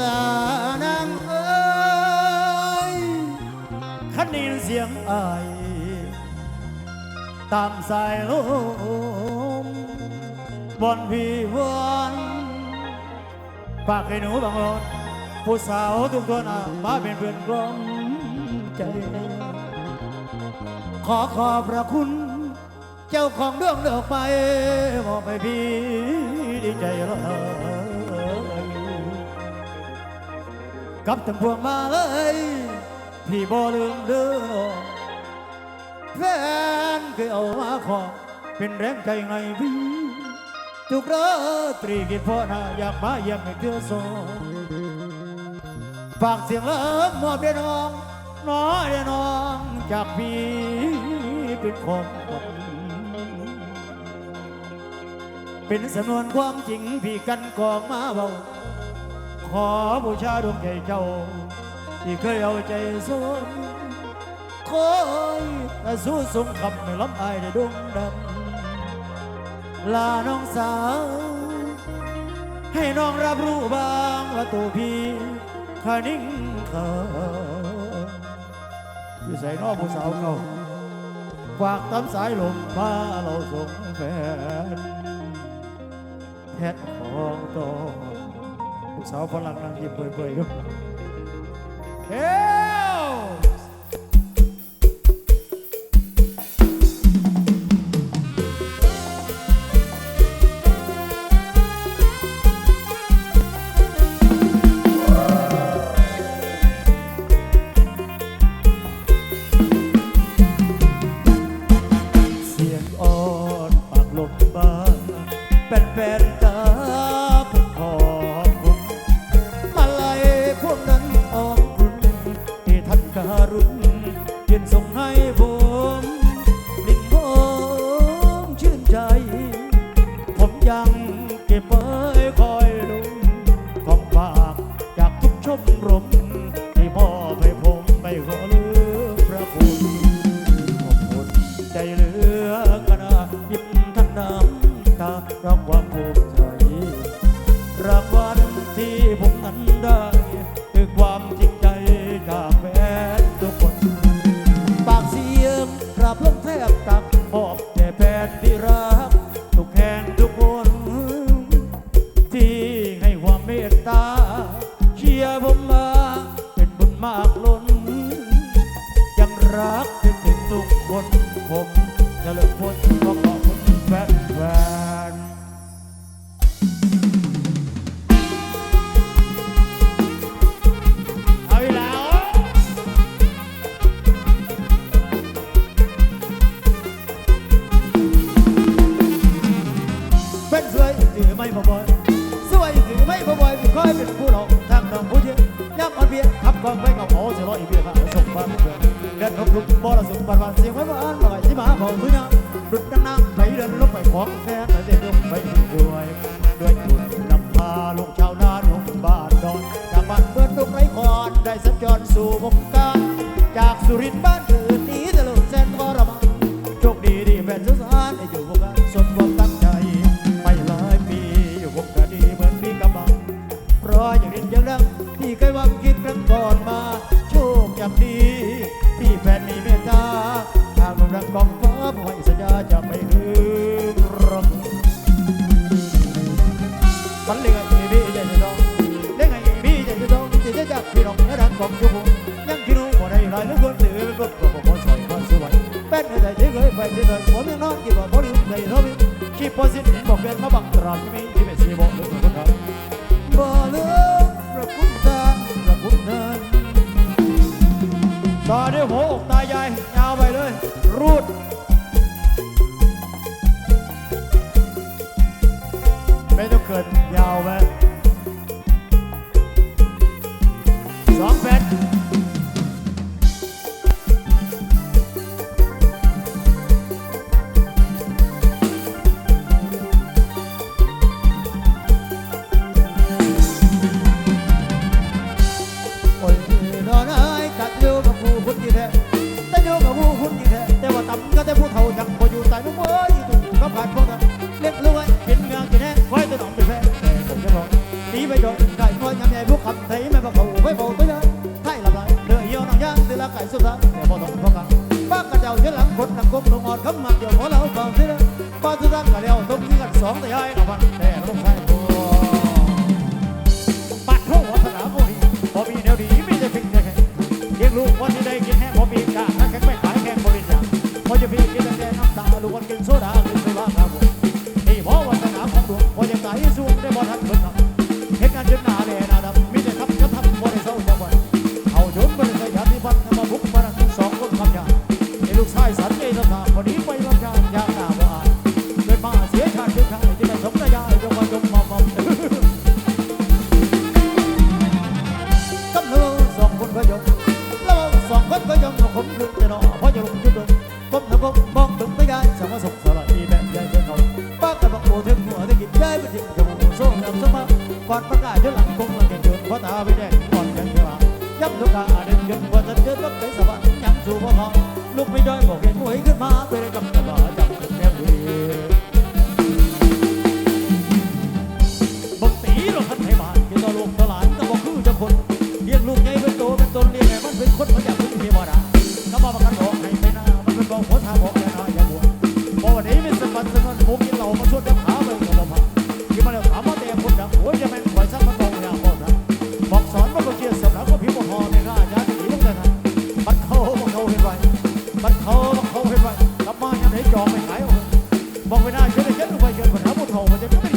ลานางเอ้ยขันไยิเสียงอายตามสายลมบอนพี่วันปากให้หนูบางรนผู้สาวทุกคนมาเป็นเพื่อนกลมใจ ขอขอบพระคุณ เจ้าของดวงเดอกไปบอกให้พี่ดีใจร้า กับตังพวงมาเลยพี่บ่ลืมเด้อแฟนเคยเอามาขอเป็นแรงใจไงพี่ทุกราตรีกินพ่อนาอยากมาอยากให้เธอสอนฝากเสียงเลิมมอบเดน้องน้อยเดน้องจากพี่เป็นคนเป็นสำนวนความจริงพี่กันกองมาเบา ขอบูชาดวงใจเจ้า ที่เคยเอาใจสนคอยแต่สู้สงคำในลำไอในดวงดำลาน้องสาว ให้น้องรับรู้บ้างว่าตัวพี่คานิ่งเขออยู่ใส่นอกผู้สาวเงาฝากตามสายลมพาเราส่งแฟนแพทของตอง 小朋友，赶紧背背哟！诶！couldn't สองตีให้เอาพันแต่ลงใคร บักโบถึงหัวถึงกินได้มาจิบจมูกโซ่ดำสมะก่อนประกาศเยอะหลังคงหลังแก่เกินเพราะตาไปแดงก่อนแก่เกินย้ำทุกการเดินยนว่าจะเดินต้องไปสวรรค์ยังสู่พ่อทองลูกไม่ด้อยบอกเห็นหวยขึ้นมาไปได้กับตลอด 我们这边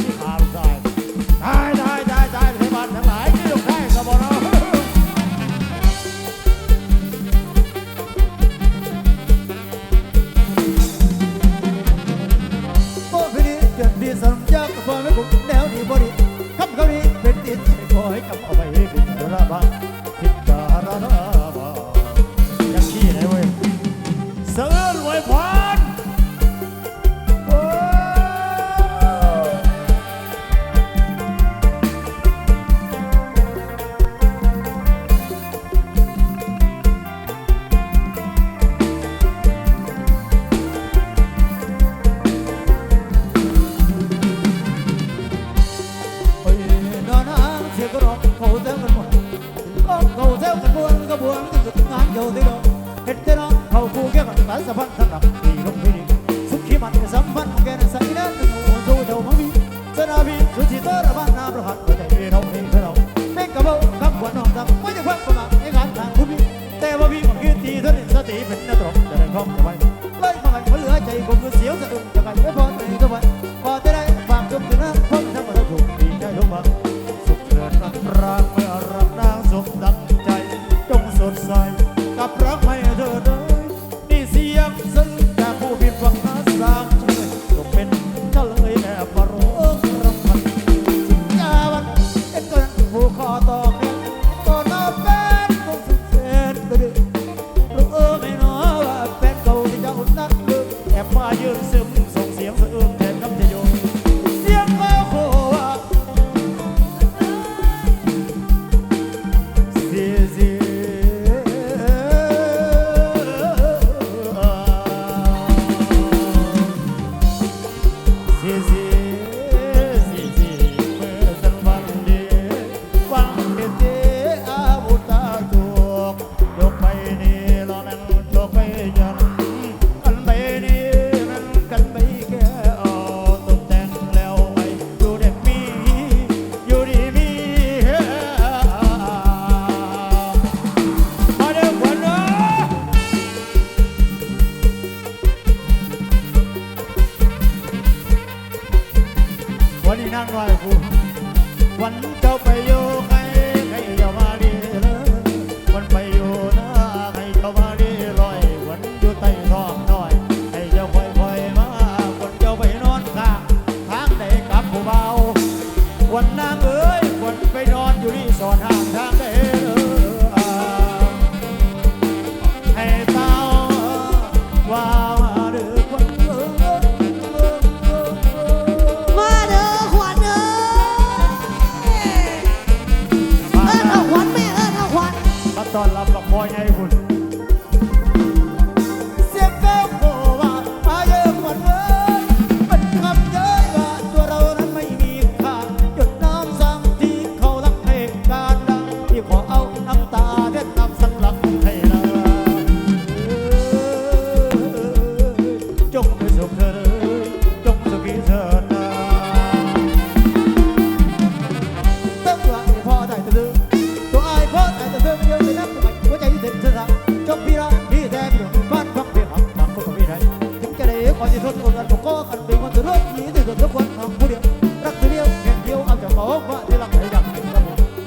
có gì rút con một có cần bình quân từ rút lý thì rồi nước quân thằng phú điện đặc từ điêu hẹn điêu âm chẳng máu vợ thì lặng thấy đặng mình tâm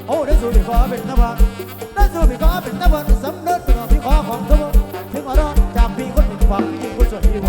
ô đến rồi bị khó mình tâm hận đến rồi bị khó mình tâm hận sấm đất từ khó khoảng tâm hận thế mà đó chạm bị quân mình phẳng nhưng quân chuẩn đi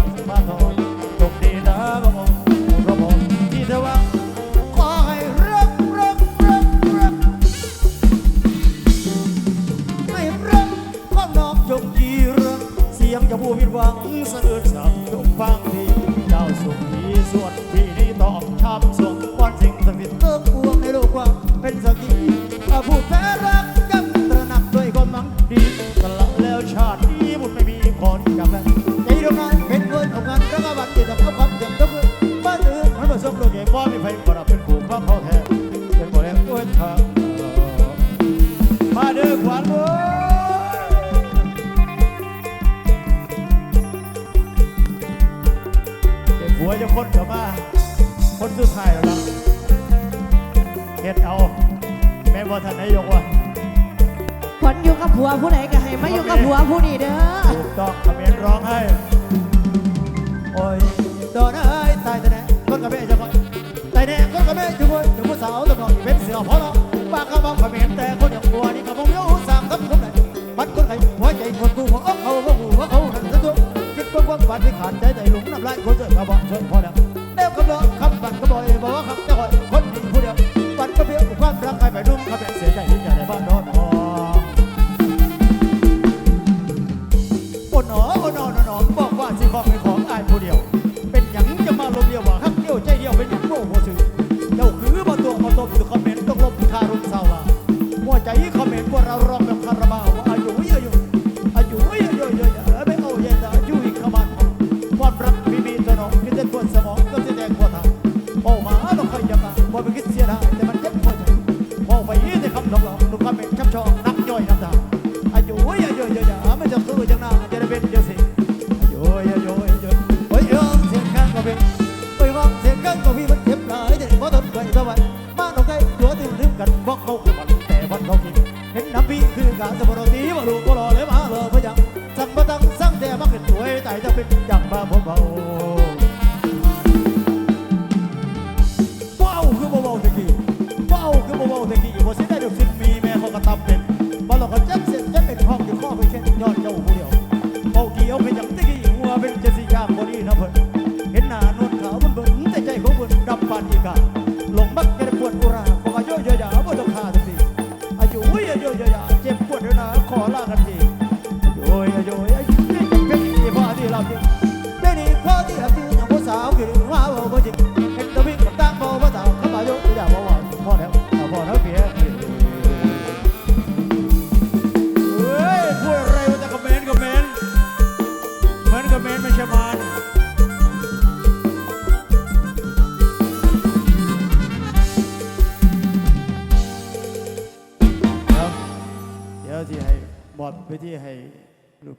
กความฝันที่ขาดใจใจหลงน้ำลายคนเจอมาบอกเชิญพอเดียวเดี่ยวคำร้องคำบัตรก็บอยบอกว่าคำจะหอยคนดีผู้เดียวบัตรก็เพียงความรักใครไปรุ่มเขาเป็นเสียใจ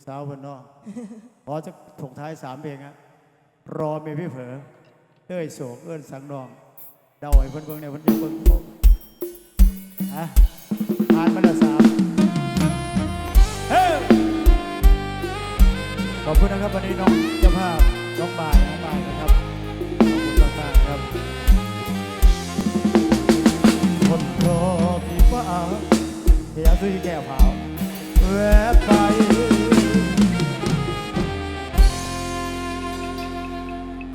สาวคนนอกพอจะถกท้ายสามเพลงอะรอเมพี่เผอเต้ยโศกเอื้อนสังนอง เดาไอ้คนเบิ่งเนี่ยคนจะเบิ่งผมฮะผ่านมาแล้วสามเฮ้ขอบคุณนะครับวันนี้น้องเจ้าภาพน้องบายน้องบายนะครับขอบคุณมากๆครับ คนรอพี่ฟ้าเฮียซื้อแก้วเผาแวะไป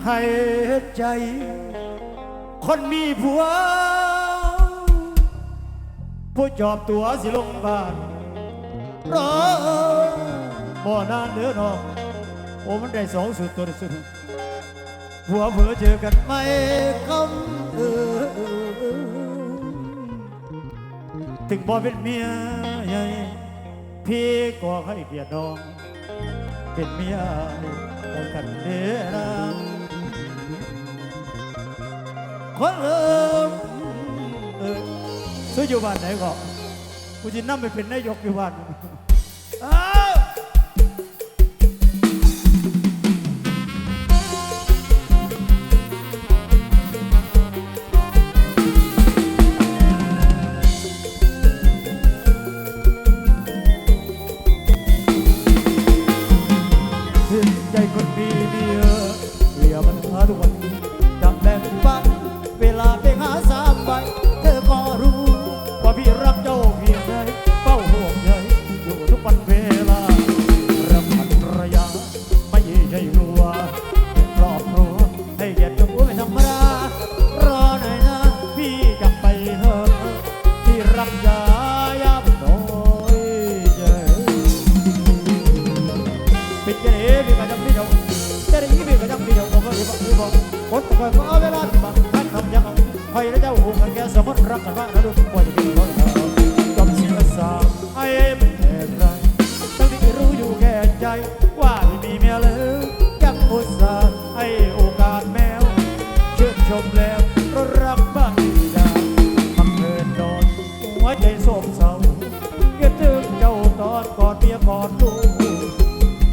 ให้ใจ คนมีผัว ผู้จอบตัวสิลงบ้านรอบ่นานเด้อนองโอ้มันได้สองสุดตัวสุดผัวเผอเจอกันไม่คำเออถึงบ่เป็นเมียใหญ่พี่ก็ให้เกียรติน้อง เป็นเมียของกันเด้อนะ คนเอิเออซื้ออยู่บ้านไหนก็กูจะนั่งไปเป็นนายกอยู่บ้าน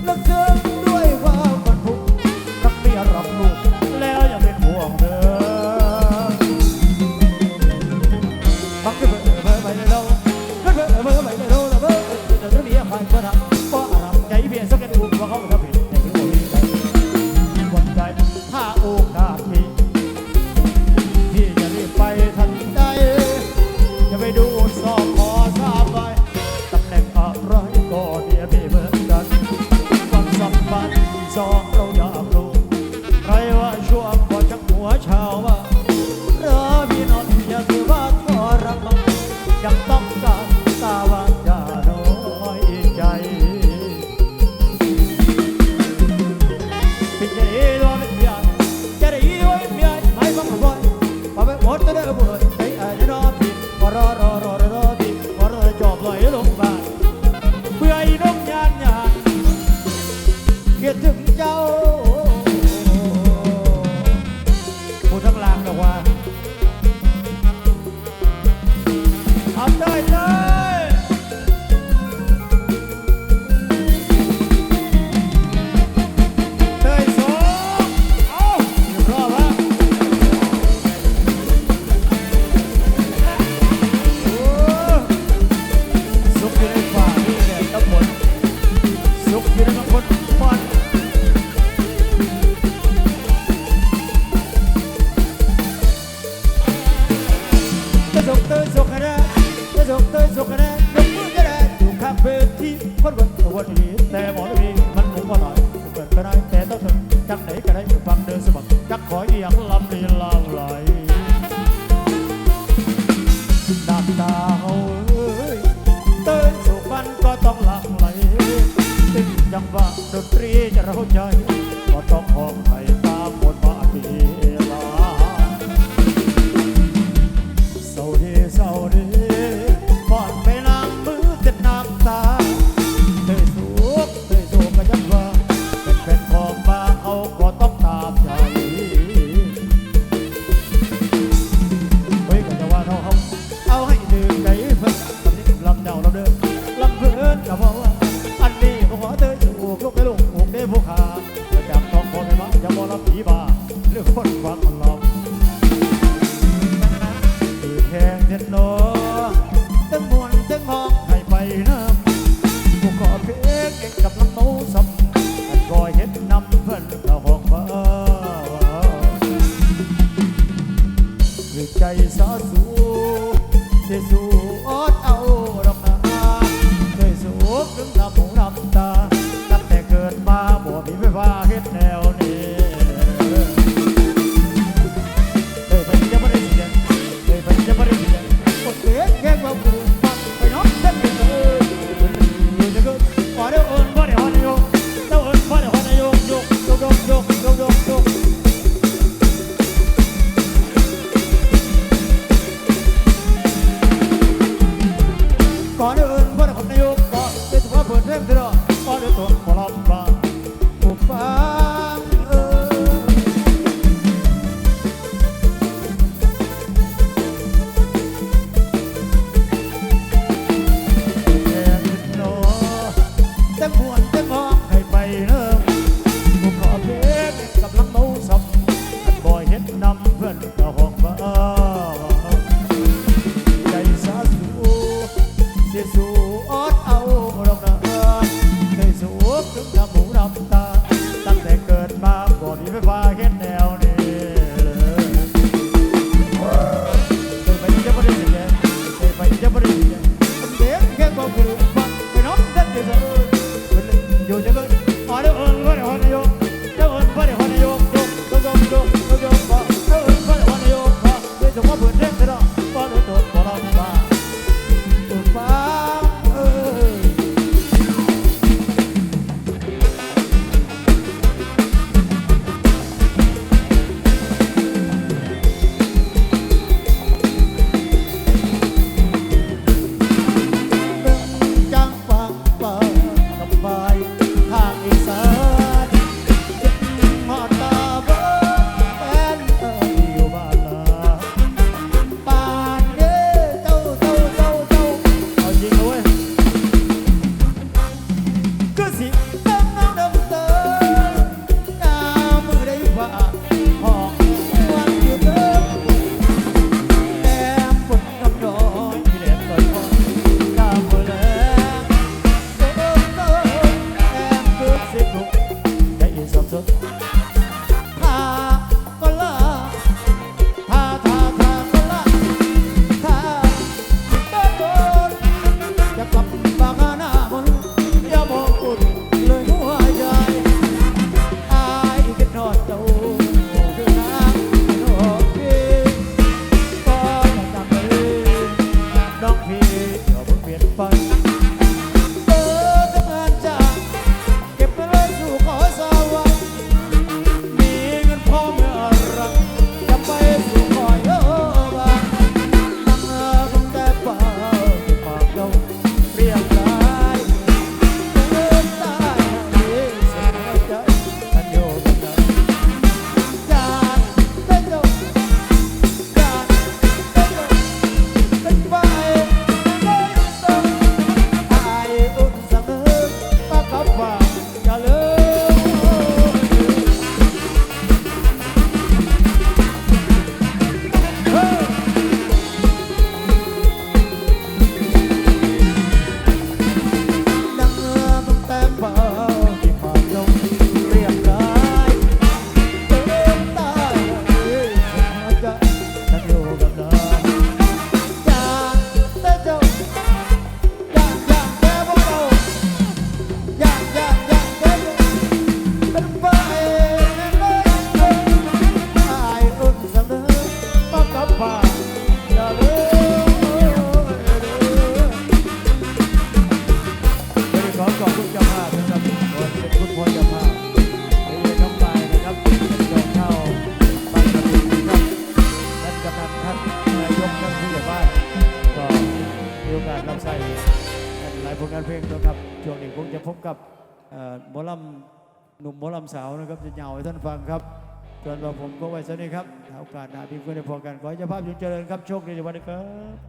แล้วเธอ ครับจะเหงาให้ท่านฟังครับจนว่าผมก็ไว้สนี้ครับโอกาสหน้าที่เพื่อนพอกันขอให้เาภาพจงเจริญครับโชคดีในวันนี้ครับ